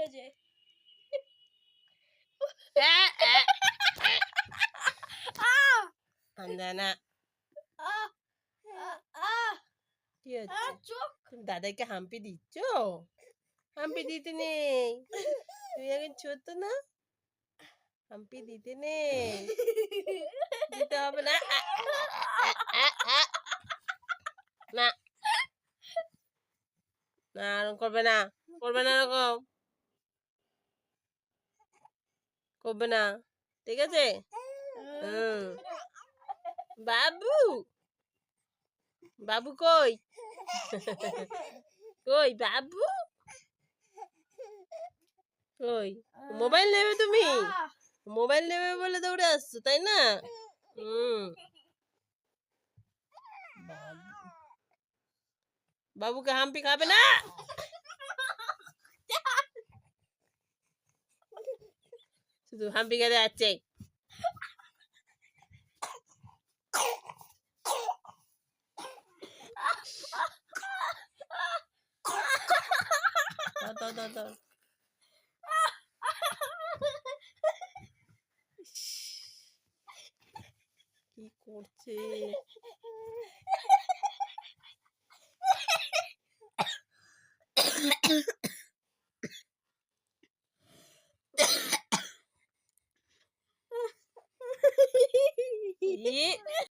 গেছে দাদাকে হাম্পি দিচ্ছ? হাম্পি দিতে নেই। তুমি এখন ছোট না? হাম্পি দিতে নেই। দিতে হবে না। না। না করবে না। করবে না এরকম। করবে না ঠিক আছে? বাবু! বাবু কই? কই বাবু? কই? মোবাইল নেবে তুমি? মোবাইল নেবে বলে দৌড়ে আসছো তাই না? হুম। বাবুকে হাম্পি খাবে না? Tudo hambigadete. Dó, dó, dó, dó. 気持ちいい。ี้